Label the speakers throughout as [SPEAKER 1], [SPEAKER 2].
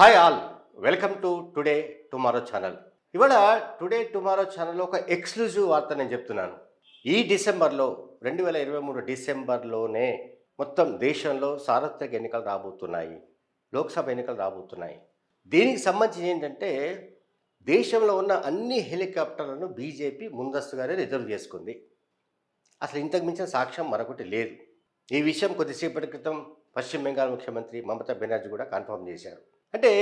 [SPEAKER 1] Hi all welcome to today tomorrow channel ఇవాళ today tomorrow ఛానల్లో ఒక ఎక్స్క్లూజివ్ వార్త నేను చెప్తున్నాను. ఈ డిసెంబర్లో రెండు వేల ఇరవై మూడు డిసెంబర్లోనే మొత్తం దేశంలో సార్వత్రిక ఎన్నికలు రాబోతున్నాయి. లోక్సభ ఎన్నికలు రాబోతున్నాయి. దీనికి సంబంధించి ఏంటంటే దేశంలో ఉన్న అన్ని హెలికాప్టర్లను బీజేపీ ముందస్తుగానే రిజర్వ్ చేసుకుంది. అసలు ఇంతకు మించిన సాక్ష్యం మరొకటి లేదు. ఈ విషయం కొద్దిసేపటి క్రితం పశ్చిమ బెంగాల్ ముఖ్యమంత్రి మమతా బెనర్జీ కూడా కన్ఫర్మ్ చేశారు. అంటే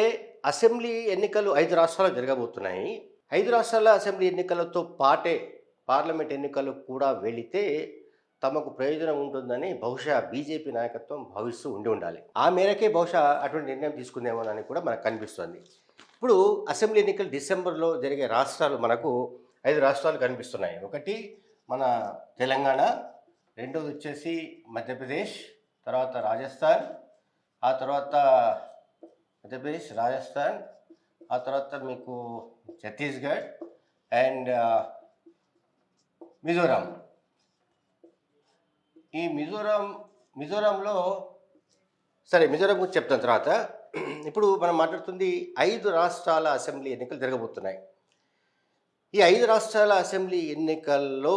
[SPEAKER 1] అసెంబ్లీ ఎన్నికలు ఐదు రాష్ట్రాల్లో జరగబోతున్నాయి. ఐదు రాష్ట్రాల అసెంబ్లీ ఎన్నికలతో పాటే పార్లమెంట్ ఎన్నికలు కూడా వెళితే తమకు ప్రయోజనం ఉంటుందని బహుశా బీజేపీ నాయకత్వం భావిస్తూ ఉండి ఉండాలి. ఆ మేరకే బహుశా అటువంటి నిర్ణయం తీసుకుందేమోనని కూడా మనకు కనిపిస్తుంది. ఇప్పుడు అసెంబ్లీ ఎన్నికలు డిసెంబర్లో జరిగే రాష్ట్రాలు మనకు ఐదు రాష్ట్రాలు కనిపిస్తున్నాయి. ఒకటి మన తెలంగాణ రెండోది వచ్చేసి మధ్యప్రదేశ్ తర్వాత రాజస్థాన్ ఆ తర్వాత మధ్యప్రదేశ్ రాజస్థాన్ ఆ తర్వాత మీకు ఛత్తీస్గఢ్ అండ్ మిజోరాం. ఈ మిజోరాం మిజోరాంలో సరే మిజోరాం గురించి చెప్తాను తర్వాత. ఇప్పుడు మనం మాట్లాడుతుంది ఐదు రాష్ట్రాల అసెంబ్లీ ఎన్నికలు జరగబోతున్నాయి. ఈ ఐదు రాష్ట్రాల అసెంబ్లీ ఎన్నికల్లో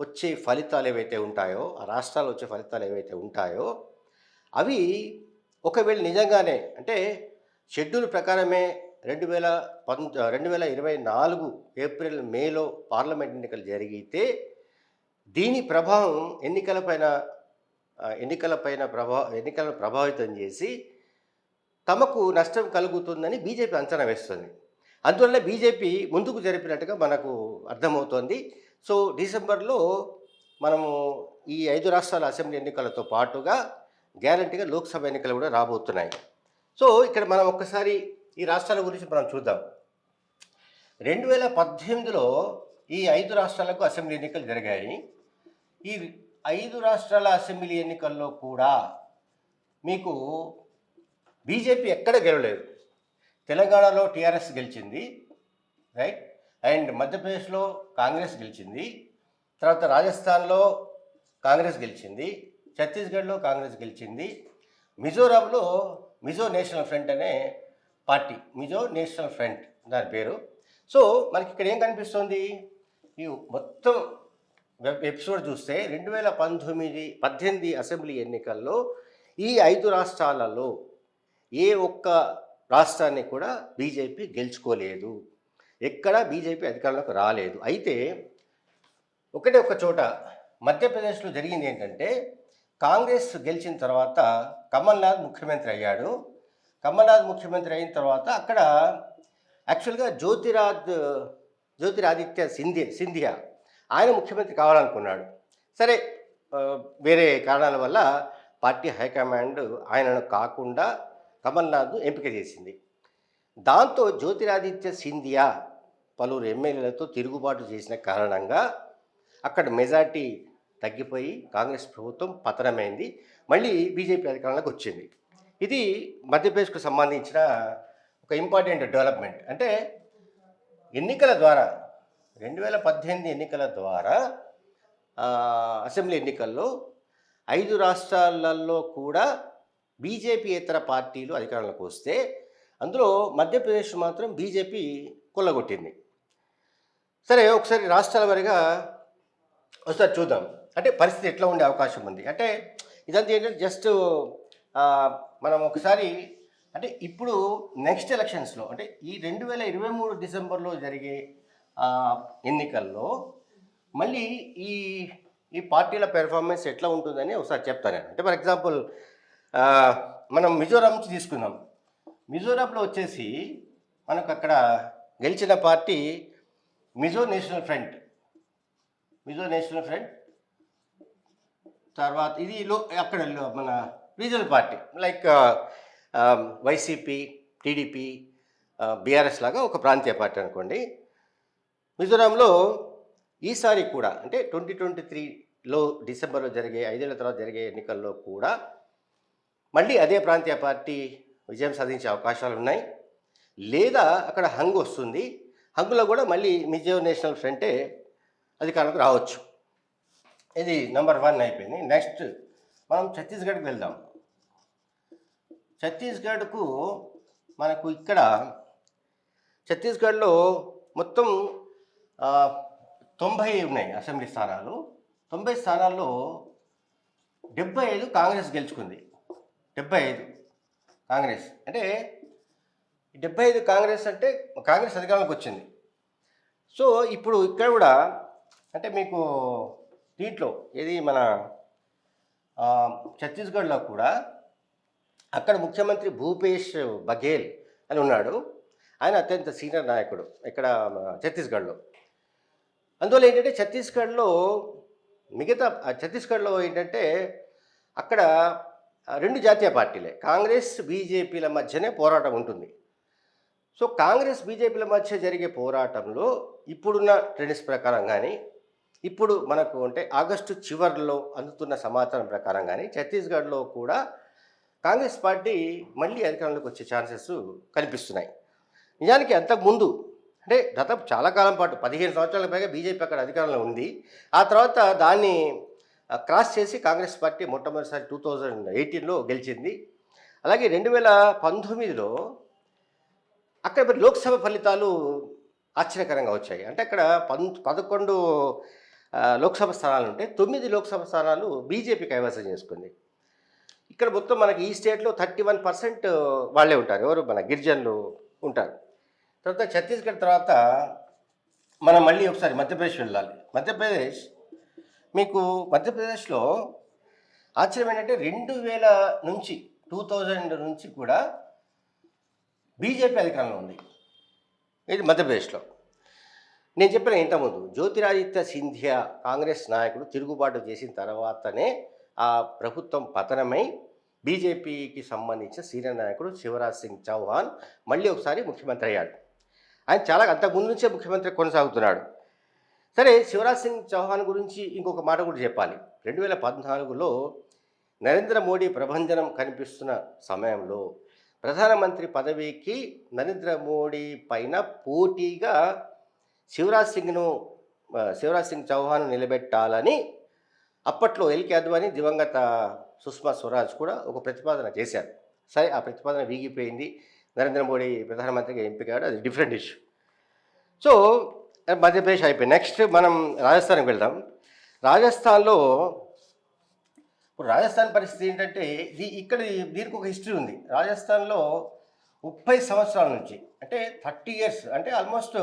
[SPEAKER 1] వచ్చే ఫలితాలు ఏవైతే ఉంటాయో ఆ రాష్ట్రాలు వచ్చే ఫలితాలు ఏవైతే ఉంటాయో అవి ఒకవేళ నిజంగానే అంటే షెడ్యూల్ ప్రకారమే రెండు వేల పంత రెండు వేల ఇరవై నాలుగు ఏప్రిల్ మేలో పార్లమెంట్ ఎన్నికలు జరిగితే దీని ప్రభావం ఎన్నికలపైన ఎన్నికల ఎన్నికలపైన ప్రభా ఎన్నికలను ప్రభావితం చేసి తమకు నష్టం కలుగుతుందని బీజేపీ అంచనా వేస్తుంది. అందువల్ల బీజేపీ ముందుకు జరిపినట్టుగా మనకు అర్థమవుతోంది. సో డిసెంబర్లో మనము ఈ ఐదు రాష్ట్రాల అసెంబ్లీ ఎన్నికలతో పాటుగా గ్యారంటీగా లోక్సభ ఎన్నికలు కూడా రాబోతున్నాయి. సో ఇక్కడ మనం ఒక్కసారి ఈ రాష్ట్రాల గురించి మనం చూద్దాం. రెండు వేల పద్దెనిమిదిలో ఈ ఐదు రాష్ట్రాలకు అసెంబ్లీ ఎన్నికలు జరిగాయి. ఈ ఐదు రాష్ట్రాల అసెంబ్లీ ఎన్నికల్లో కూడా మీకు బీజేపీ ఎక్కడ గెలవలేదు. తెలంగాణలో టీఆర్ఎస్ గెలిచింది రైట్? అండ్ మధ్యప్రదేశ్లో కాంగ్రెస్ గెలిచింది తర్వాత రాజస్థాన్లో కాంగ్రెస్ గెలిచింది ఛత్తీస్గఢ్లో కాంగ్రెస్ గెలిచింది మిజోరాంలో మిజో నేషనల్ ఫ్రంట్ అనే పార్టీ మిజో నేషనల్ ఫ్రంట్ దాని పేరు. సో మనకి ఇక్కడ ఏం కనిపిస్తుంది? ఈ మొత్తం వెబ్ ఎపిసోడ్ చూస్తే రెండు వేల పంతొమ్మిది పద్దెనిమిది అసెంబ్లీ ఎన్నికల్లో ఈ ఐదు రాష్ట్రాలలో ఏ ఒక్క రాష్ట్రాన్ని కూడా బీజేపీ గెలుచుకోలేదు. ఎక్కడా బీజేపీ అధికారంలోకి రాలేదు. అయితే ఒకటే ఒక చోట మధ్యప్రదేశ్లో జరిగింది ఏంటంటే కాంగ్రెస్ గెలిచిన తర్వాత కమల్నాథ్ ముఖ్యమంత్రి అయ్యాడు. కమల్నాథ్ ముఖ్యమంత్రి అయిన తర్వాత అక్కడ యాక్చువల్గా జ్యోతిరాద్ జ్యోతిరాదిత్య సింధియా సింధియా ఆయన ముఖ్యమంత్రి కావాలనుకున్నాడు. సరే వేరే కారణాల వల్ల పార్టీ హైకమాండ్ ఆయనను కాకుండా కమల్నాథ్ను ఎంపిక చేసింది. దాంతో జ్యోతిరాదిత్య సింధియా పలువురు ఎమ్మెల్యేలతో తిరుగుబాటు చేసిన కారణంగా అక్కడ మెజార్టీ తగ్గిపోయి కాంగ్రెస్ ప్రభుత్వం పతనమైంది. మళ్ళీ బీజేపీ అధికారంలోకి వచ్చింది. ఇది మధ్యప్రదేశ్కు సంబంధించిన ఒక ఇంపార్టెంట్ డెవలప్మెంట్. అంటే ఎన్నికల ద్వారా రెండు వేల పద్దెనిమిది ఎన్నికల ద్వారా అసెంబ్లీ ఎన్నికల్లో ఐదు రాష్ట్రాలలో కూడా బీజేపీ ఇతర పార్టీలు అధికారంలోకి వస్తే అందులో మధ్యప్రదేశ్ మాత్రం బీజేపీ కొల్లగొట్టింది. సరే ఒకసారి రాష్ట్రాల వారిగా ఒకసారి చూద్దాం. అంటే పరిస్థితి ఎట్లా ఉండే అవకాశం ఉంది? అంటే ఇదంతా ఏంటంటే జస్ట్ మనం ఒకసారి అంటే ఇప్పుడు నెక్స్ట్ ఎలక్షన్స్లో అంటే ఈ రెండు వేల ఇరవై మూడు డిసెంబర్లో జరిగే ఎన్నికల్లో మళ్ళీ ఈ ఈ పార్టీల పెర్ఫార్మెన్స్ ఎట్లా ఉంటుందని ఒకసారి చెప్తాను నేను. అంటే ఫర్ ఎగ్జాంపుల్ మనం మిజోరాం నుంచి తీసుకుందాం. మిజోరాంలో వచ్చేసి మనకు అక్కడ గెలిచిన party Mizo national front. Mizo national front తర్వాత ఇది లో అక్కడ మన regional party like YCP TDP BRS లాగా ఒక ప్రాంతీయ పార్టీ అనుకోండి. మిజోరాంలో ఈసారి కూడా అంటే ట్వంటీ ట్వంటీ త్రీలో డిసెంబర్లో జరిగే ఐదేళ్ళ తర్వాత జరిగే ఎన్నికల్లో కూడా మళ్ళీ అదే ప్రాంతీయ పార్టీ విజయం సాధించే అవకాశాలు ఉన్నాయి. లేదా అక్కడ హంగ్ వస్తుంది. హంగులో కూడా మళ్ళీ మిజో నేషనల్ ఫ్రంటే అధికారంలోకి రావచ్చు. ఇది నెంబర్ వన్ అయిపోయింది. నెక్స్ట్ మనం ఛత్తీస్గఢ్కి వెళ్దాం. ఛత్తీస్గఢ్కు మనకు ఇక్కడ ఛత్తీస్గఢ్లో మొత్తం తొంభై ఉన్నాయి అసెంబ్లీ స్థానాలు. తొంభై స్థానాల్లో డెబ్బై ఐదు కాంగ్రెస్ గెలుచుకుంది. డెబ్బై ఐదు కాంగ్రెస్. అంటే డెబ్బై ఐదు కాంగ్రెస్ అంటే కాంగ్రెస్ అధికారంలోకి వచ్చింది. సో ఇప్పుడు ఇక్కడ కూడా అంటే మీకు దీంట్లో ఇది మన ఛత్తీస్గఢ్లో కూడా అక్కడ ముఖ్యమంత్రి భూపేష్ బఘేల్ అని ఉన్నాడు. ఆయన అత్యంత సీనియర్ నాయకుడు ఇక్కడ మన ఛత్తీస్గఢ్లో. అందువల్ల ఏంటంటే ఛత్తీస్గఢ్లో మిగతా ఛత్తీస్గఢ్లో ఏంటంటే అక్కడ రెండు జాతీయ పార్టీలే. కాంగ్రెస్ బీజేపీల మధ్యనే పోరాటం ఉంటుంది. సో కాంగ్రెస్ బీజేపీల మధ్య జరిగే పోరాటంలో ఇప్పుడున్న ట్రెండ్స్ ప్రకారం కానీ ఇప్పుడు మనకు అంటే ఆగస్టు చివరిలో అందుతున్న సమాచారం ప్రకారం కానీ ఛత్తీస్గఢ్లో కూడా కాంగ్రెస్ పార్టీ మళ్ళీ అధికారంలోకి వచ్చే ఛాన్సెస్ కనిపిస్తున్నాయి. నిజానికి అంతకుముందు అంటే గత చాలా కాలం పాటు పదిహేను సంవత్సరాల పైగా బీజేపీ అక్కడ అధికారంలో ఉంది. ఆ తర్వాత దాన్ని క్రాస్ చేసి కాంగ్రెస్ పార్టీ మొట్టమొదటిసారి టూ థౌజండ్ ఎయిటీన్లో గెలిచింది. అలాగే రెండు వేల పంతొమ్మిదిలో అక్కడ మరి లోక్సభ ఫలితాలు ఆశ్చర్యకరంగా వచ్చాయి. అంటే అక్కడ పదకొండు లోక్సభ స్థానాలు ఉంటే తొమ్మిది లోక్సభ స్థానాలు బీజేపీ కైవసం చేసుకుంది. ఇక్కడ మొత్తం మనకి ఈ స్టేట్లో థర్టీ వన్ పర్సెంట్ వాళ్ళే ఉంటారు. ఎవరు? మన గిరిజనులు ఉంటారు. తర్వాత ఛత్తీస్గఢ్ తర్వాత మనం మళ్ళీ ఒకసారి మధ్యప్రదేశ్ వెళ్ళాలి. మధ్యప్రదేశ్ మీకు మధ్యప్రదేశ్లో ఆశ్చర్యం ఏంటంటే రెండు వేల నుంచి టూ థౌజండ్ నుంచి కూడా బీజేపీ అధికారంలో ఉంది. ఇది మధ్యప్రదేశ్లో. నేను చెప్పిన ఇంతకుముందు జ్యోతిరాదిత్య సింధియా కాంగ్రెస్ నాయకుడు తిరుగుబాటు చేసిన తర్వాతనే ఆ ప్రభుత్వం పతనమై బీజేపీకి సంబంధించిన సీనియర్ నాయకుడు శివరాజ్ సింగ్ చౌహాన్ మళ్ళీ ఒకసారి ముఖ్యమంత్రి అయ్యాడు. ఆయన చాలా అంతకుముందు నుంచే ముఖ్యమంత్రి కొనసాగుతున్నాడు. సరే శివరాజ్ సింగ్ చౌహాన్ గురించి ఇంకొక మాట కూడా చెప్పాలి. రెండు వేల పద్నాలుగులో నరేంద్ర మోడీ ప్రభంజనం కనిపిస్తున్న సమయంలో ప్రధానమంత్రి పదవికి నరేంద్ర మోడీ పైన పోటీగా శివరాజ్ సింగ్ను శివరాజ్ సింగ్ చౌహాన్ నిలబెట్టాలని అప్పట్లో ఎల్కే అద్వానీ దివంగత సుష్మా స్వరాజ్ కూడా ఒక ప్రతిపాదన చేశారు. సరే ఆ ప్రతిపాదన వీగిపోయింది. నరేంద్ర మోడీ ప్రధానమంత్రిగా ఎంపికాడు. అది డిఫరెంట్ ఇష్యూ. సో మధ్యప్రదేశ్ అయిపోయి నెక్స్ట్ మనం రాజస్థాన్కి వెళ్దాం. రాజస్థాన్లో ఇప్పుడు రాజస్థాన్ పరిస్థితి ఏంటంటే ఇది ఇక్కడ దీనికి ఒక హిస్టరీ ఉంది. రాజస్థాన్లో ముప్పై సంవత్సరాల నుంచి అంటే థర్టీ ఇయర్స్ అంటే ఆల్మోస్ట్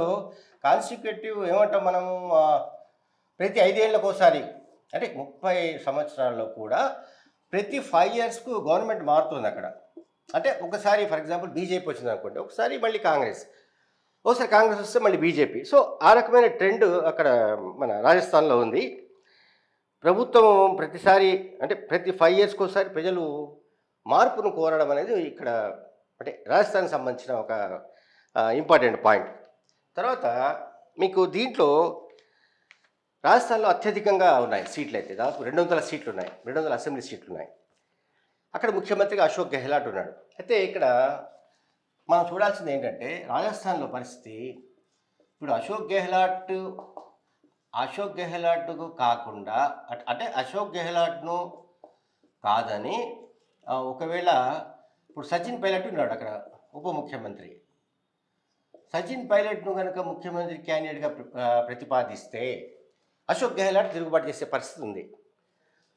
[SPEAKER 1] కాన్సిక్యూటివ్ ఏమంటాం మనము? ప్రతి ఐదేళ్ళకు ఒకసారి అంటే ముప్పై సంవత్సరాల్లో కూడా ప్రతి ఫైవ్ ఇయర్స్కు గవర్నమెంట్ మారుతుంది అక్కడ. అంటే ఒకసారి ఫర్ ఎగ్జాంపుల్ బీజేపీ వచ్చింది అనుకోండి ఒకసారి మళ్ళీ కాంగ్రెస్. ఒకసారి కాంగ్రెస్ వస్తే మళ్ళీ బీజేపీ. సో ఆ రకమైన ట్రెండ్ అక్కడ మన రాజస్థాన్లో ఉంది. ప్రభుత్వం ప్రతిసారి అంటే ప్రతి ఫైవ్ ఇయర్స్కి ఒకసారి ప్రజలు మార్పును కోరడం అనేది ఇక్కడ అంటే రాజస్థాన్కి సంబంధించిన ఒక ఇంపార్టెంట్ పాయింట్. తర్వాత మీకు దీంట్లో రాజస్థాన్లో అత్యధికంగా ఉన్నాయి సీట్లు అయితే. దాదాపు రెండు వందల సీట్లు ఉన్నాయి. రెండు వందల అసెంబ్లీ సీట్లు ఉన్నాయి. అక్కడ ముఖ్యమంత్రిగా అశోక్ గెహ్లాట్ ఉన్నాడు. అయితే ఇక్కడ మనం చూడాల్సింది ఏంటంటే రాజస్థాన్లో పరిస్థితి ఇప్పుడు అశోక్ గెహ్లాట్ అశోక్ గెహ్లాట్కు కాకుండా అట్- అంటే అశోక్ గెహ్లాట్ను కాదని ఒకవేళ ఇప్పుడు సచిన్ పైలట్ ఉన్నాడు అక్కడ ఉప ముఖ్యమంత్రి. సచిన్ పైలట్ను కనుక ముఖ్యమంత్రి క్యాండిడేట్గా ప్ర- ప్రతిపాదిస్తే అశోక్ గెహ్లాట్ తిరుగుబాటు చేసే పరిస్థితి ఉంది.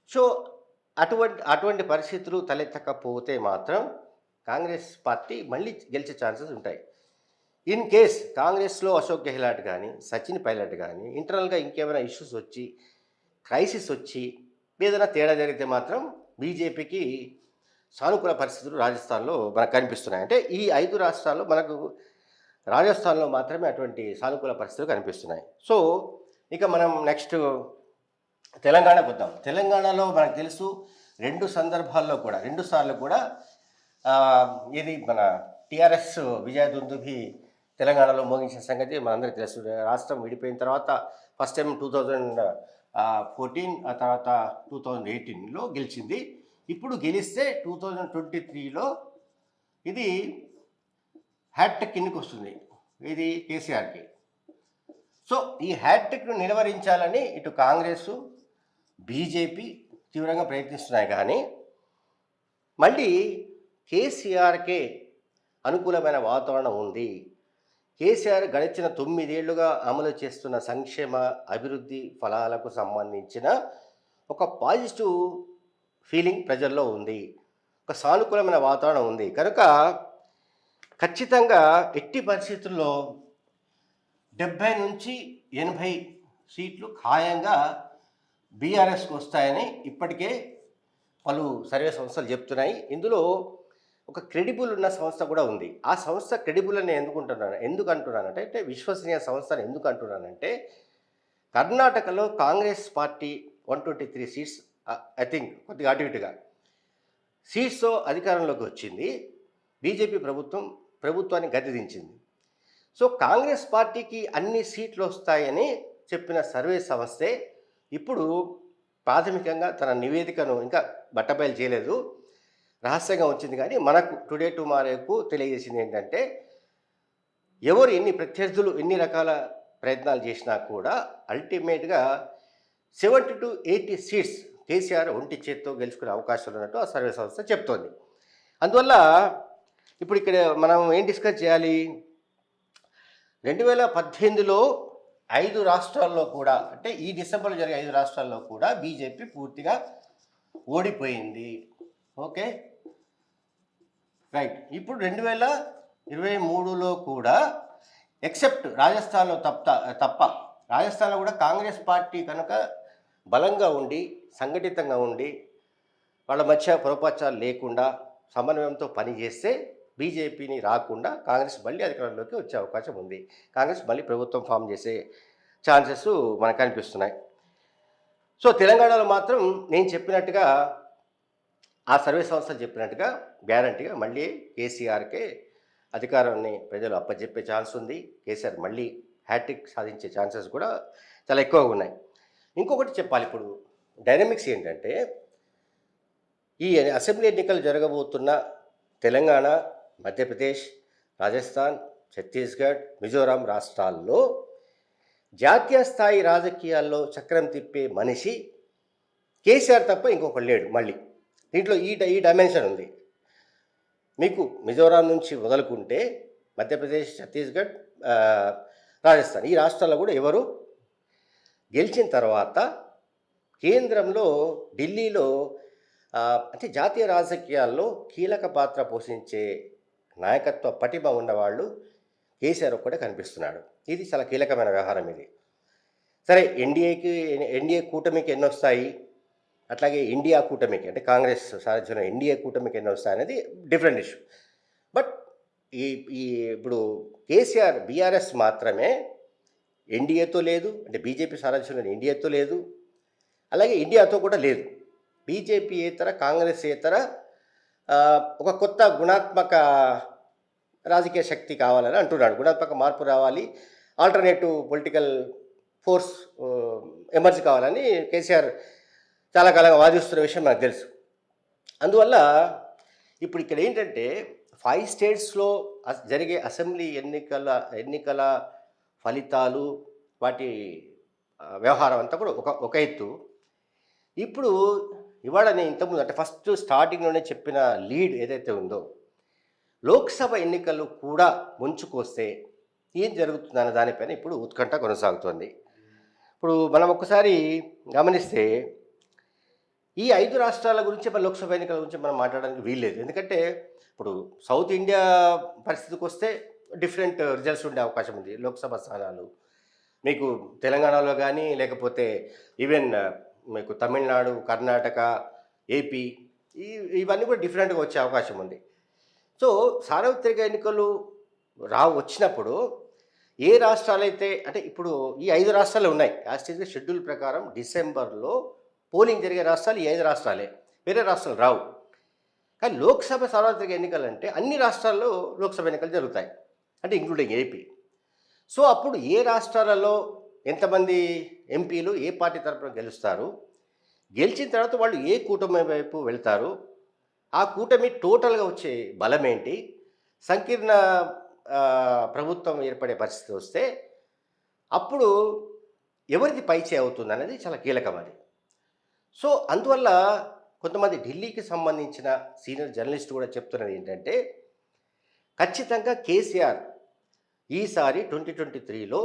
[SPEAKER 1] సో అటువంటి అటువంటి పరిస్థితులు తలెత్తకపోతే మాత్రం కాంగ్రెస్ పార్టీ మళ్ళీ గెలిచే ఛాన్సెస్ ఉంటాయి. ఇన్ కేస్ కాంగ్రెస్లో అశోక్ గెహ్లాట్ కానీ సచిన్ పైలట్ కానీ ఇంటర్నల్గా ఇంకేమైనా ఇష్యూస్ వచ్చి క్రైసిస్ వచ్చి ఏదైనా తేడా జరిగితే మాత్రం బీజేపీకి సానుకూల పరిస్థితులు రాజస్థాన్లో మనకు కనిపిస్తున్నాయి. అంటే ఈ ఐదు రాష్ట్రాల్లో మనకు రాజస్థాన్లో మాత్రమే అటువంటి సానుకూల పరిస్థితులు కనిపిస్తున్నాయి. సో ఇక మనం నెక్స్ట్ తెలంగాణకు వద్దాం తెలంగాణలో మనకు తెలుసు రెండు సందర్భాల్లో కూడా రెండు సార్లు కూడా ఇది మన టీఆర్ఎస్ విజయ దుందుభి తెలంగాణలో మోగించిన సంగతి మనందరికీ తెలుసు. రాష్ట్రం విడిపోయిన తర్వాత first time two thousand fourteen ఆ తర్వాత టూ థౌజండ్ ఎయిటీన్లో గెలిచింది. ఇప్పుడు గెలిస్తే టూ థౌజండ్ ట్వంటీ త్రీలో ఇది హ్యాట్రిక్ కిందకి వస్తుంది. ఇది కేసీఆర్కి సో ఈ హ్యాట్రిక్ను నిలువరించాలని ఇటు కాంగ్రెస్ బీజేపీ తీవ్రంగా ప్రయత్నిస్తున్నాయి కానీ మళ్ళీ కేసీఆర్కే అనుకూలమైన వాతావరణం ఉంది. కేసీఆర్ గడిచిన తొమ్మిదేళ్ళుగా అమలు చేస్తున్న సంక్షేమ అభివృద్ధి ఫలాలకు సంబంధించిన ఒక పాజిటివ్ ఫీలింగ్ ప్రజల్లో ఉంది. ఒక సానుకూలమైన వాతావరణం ఉంది. కనుక ఖచ్చితంగా ఎట్టి పరిస్థితుల్లో డెబ్భై నుంచి ఎనభై సీట్లు ఖాయంగా బీఆర్ఎస్కి వస్తాయని ఇప్పటికే పలు సర్వే సంస్థలు చెప్తున్నాయి. ఇందులో ఒక క్రెడిబుల్ ఉన్న సంస్థ కూడా ఉంది. ఆ సంస్థ క్రెడిబుల్ అని ఎందుకు అంటున్నాను ఎందుకు అంటున్నానంటే అంటే విశ్వసనీయ సంస్థను ఎందుకు అంటున్నానంటే కర్ణాటకలో Congress party one twenty three seats I think కొద్దిగా అటు ఇటుగా సీట్స్తో అధికారంలోకి వచ్చింది. బీజేపీ ప్రభుత్వం ప్రభుత్వాన్ని గద్దెదించింది. సో కాంగ్రెస్ పార్టీకి అన్ని సీట్లు వస్తాయని చెప్పిన సర్వే సంస్థే ఇప్పుడు ప్రాథమికంగా తన నివేదికను ఇంకా బట్టబయలు చేయలేదు. రహస్యంగా వచ్చింది కానీ మనకు టుడే టుమారోకు తెలియజేసింది ఏంటంటే ఎవరు ఎన్ని ప్రత్యర్థులు ఎన్ని రకాల ప్రయత్నాలు చేసినా కూడా అల్టిమేట్గా seventy to eighty seats KCR ఒంటి చేత్తో గెలుచుకునే అవకాశాలు ఉన్నట్టు ఆ సర్వే సంస్థ చెప్తోంది. అందువల్ల ఇప్పుడు ఇక్కడ మనం ఏం డిస్కస్ చేయాలి? రెండు వేల పద్దెనిమిదిలో ఐదు రాష్ట్రాల్లో కూడా అంటే ఈ డిసెంబర్లో జరిగే ఐదు రాష్ట్రాల్లో కూడా బీజేపీ పూర్తిగా ఓడిపోయింది. ఓకే? రైట్. ఇప్పుడు రెండు వేల ఇరవై మూడులో కూడా ఎక్సెప్ట్ రాజస్థాన్లో తప్ప తప్ప రాజస్థాన్లో కూడా కాంగ్రెస్ పార్టీ కనుక బలంగా ఉండి సంఘటితంగా ఉండి వాళ్ళ మధ్య పొరపచ్చాలు లేకుండా సమన్వయంతో పనిచేస్తే బీజేపీని రాకుండా కాంగ్రెస్ మళ్ళీ అధికారంలోకి వచ్చే అవకాశం ఉంది. కాంగ్రెస్ మళ్ళీ ప్రభుత్వం ఫామ్ చేసే ఛాన్సెస్ మనకు కనిపిస్తున్నాయి. సో తెలంగాణలో మాత్రం నేను చెప్పినట్టుగా ఆ సర్వే సంస్థలు చెప్పినట్టుగా గ్యారంటీగా మళ్ళీ కేసీఆర్కే అధికారాన్ని ప్రజలు అప్పచెప్పే ఛాన్స్ ఉంది. కేసీఆర్ మళ్ళీ హ్యాట్రిక్ సాధించే ఛాన్సెస్ కూడా చాలా ఎక్కువగా ఉన్నాయి. ఇంకొకటి చెప్పాలి ఇప్పుడు. డైనమిక్స్ ఏంటంటే ఈ అసెంబ్లీ ఎన్నికలు జరగబోతున్న తెలంగాణ మధ్యప్రదేశ్ రాజస్థాన్ ఛత్తీస్గఢ్ మిజోరాం రాష్ట్రాల్లో జాతీయ స్థాయి రాజకీయాల్లో చక్రం తిప్పే మనిషి కేసీఆర్ తప్ప ఇంకొకడు లేడు మళ్ళీ. దీంట్లో ఈ ఈ డైమెన్షన్ ఉంది. మీకు మిజోరాం నుంచి వదులుకుంటే మధ్యప్రదేశ్ ఛత్తీస్గఢ్ రాజస్థాన్ ఈ రాష్ట్రాల్లో కూడా ఎవరు? గెలిచిన తర్వాత కేంద్రంలో ఢిల్లీలో అంటే జాతీయ రాజకీయాల్లో కీలక పాత్ర పోషించే నాయకత్వ పటిమ ఉన్నవాళ్ళు కేసీఆర్ ఒక్కడే కనిపిస్తున్నాడు. ఇది చాలా కీలకమైన వ్యవహారం ఇది. సరే ఎన్డీఏకి ఎన్డీఏ కూటమికి ఎన్ని వస్తాయి అట్లాగే ఇండియా కూటమికి అంటే కాంగ్రెస్ సారథ్యంలో ఎన్డీఏ కూటమికి ఎన్ని వస్తాయి అనేది డిఫరెంట్ ఇష్యూ. బట్ ఈ ఈ ఇప్పుడు కేసీఆర్ బీఆర్ఎస్ మాత్రమే ఎన్డీఏతో లేదు అంటే బీజేపీ సారథ్యంలో ఎన్డీఏతో లేదు అలాగే ఇండియాతో కూడా లేదు. బీజేపీ ఏతర కాంగ్రెస్ ఏతర ఒక కొత్త గుణాత్మక రాజకీయ శక్తి కావాలని అంటున్నాడు. గుణాత్మక మార్పు రావాలి. ఆల్టర్నేటివ్ పొలిటికల్ ఫోర్స్ ఎమర్జ్ కావాలని కేసీఆర్ చాలా కాలంగా వాదిస్తున్న విషయం నాకు తెలుసు. అందువల్ల ఇప్పుడు ఇక్కడ ఏంటంటే ఫైవ్ స్టేట్స్లో జరిగే అసెంబ్లీ ఎన్నికల ఎన్నికల ఫలితాలు వాటి వ్యవహారం అంతా కూడా ఒక ఒక ఎత్తు. ఇప్పుడు ఇవాళ నేను ఇంతకుముందు అంటే ఫస్ట్ స్టార్టింగ్లోనే చెప్పిన లీడ్ ఏదైతే ఉందో లోక్సభ ఎన్నికలు కూడా ముంచుకొస్తే ఏం జరుగుతుందన్న దానిపైన ఇప్పుడు ఉత్కంఠ కొనసాగుతోంది. ఇప్పుడు మనం ఒక్కసారి గమనిస్తే ఈ ఐదు రాష్ట్రాల గురించి మన లోక్సభ ఎన్నికల గురించి మనం మాట్లాడడానికి వీల్లేదు. ఎందుకంటే ఇప్పుడు సౌత్ ఇండియా పరిస్థితికి వస్తే డిఫరెంట్ రిజల్ట్స్ ఉండే అవకాశం ఉంది. లోక్సభ స్థానాలు మీకు తెలంగాణలో కానీ లేకపోతే ఈవెన్ మీకు తమిళనాడు కర్ణాటక ఏపీ ఈ ఇవన్నీ కూడా డిఫరెంట్గా వచ్చే అవకాశం ఉంది. సో సార్వత్రిక ఎన్నికలు రా వచ్చినప్పుడు ఏ రాష్ట్రాలైతే అంటే ఇప్పుడు ఈ ఐదు రాష్ట్రాలు ఉన్నాయి. యాస్టీజ్ షెడ్యూల్ ప్రకారం డిసెంబర్లో పోలింగ్ జరిగే రాష్ట్రాలు ఈ ఐదు రాష్ట్రాలే. వేరే రాష్ట్రాలు రావు. కానీ లోక్సభ సార్వత్రిక ఎన్నికలు అంటే అన్ని రాష్ట్రాల్లో లోక్సభ ఎన్నికలు జరుగుతాయి. అంటే ఇంక్లూడింగ్ ఏపీ. సో అప్పుడు ఏ రాష్ట్రాలలో ఎంతమంది ఎంపీలు ఏ పార్టీ తరఫున గెలుస్తారు? గెలిచిన తర్వాత వాళ్ళు ఏ కూటమి వైపు వెళ్తారు? ఆ కూటమి టోటల్గా వచ్చే బలం ఏంటి? సంకీర్ణ ప్రభుత్వం ఏర్పడే పరిస్థితి వస్తే అప్పుడు ఎవరిది పైచే అవుతుంది అనేది చాలా కీలకం అది. సో అందువల్ల కొంతమంది ఢిల్లీకి సంబంధించిన సీనియర్ జర్నలిస్ట్ కూడా చెప్తున్నది ఏంటంటే ఖచ్చితంగా కేసీఆర్ ఈసారి ట్వంటీ ట్వంటీ త్రీలో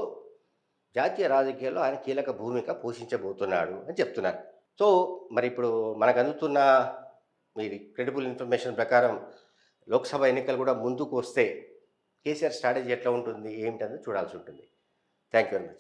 [SPEAKER 1] జాతీయ రాజకీయాల్లో ఆయన కీలక భూమిక పోషించబోతున్నాడు అని చెప్తున్నారు. సో మరి ఇప్పుడు మనకు అందుతున్న ఇది క్రెడిబుల్ ఇన్ఫర్మేషన్ ప్రకారం లోక్సభ ఎన్నికలు కూడా ముందుకు వస్తే కేసీఆర్ స్ట్రాటజీ ఎట్లా ఉంటుంది ఏమిటనేది చూడాల్సి ఉంటుంది. Thank you very much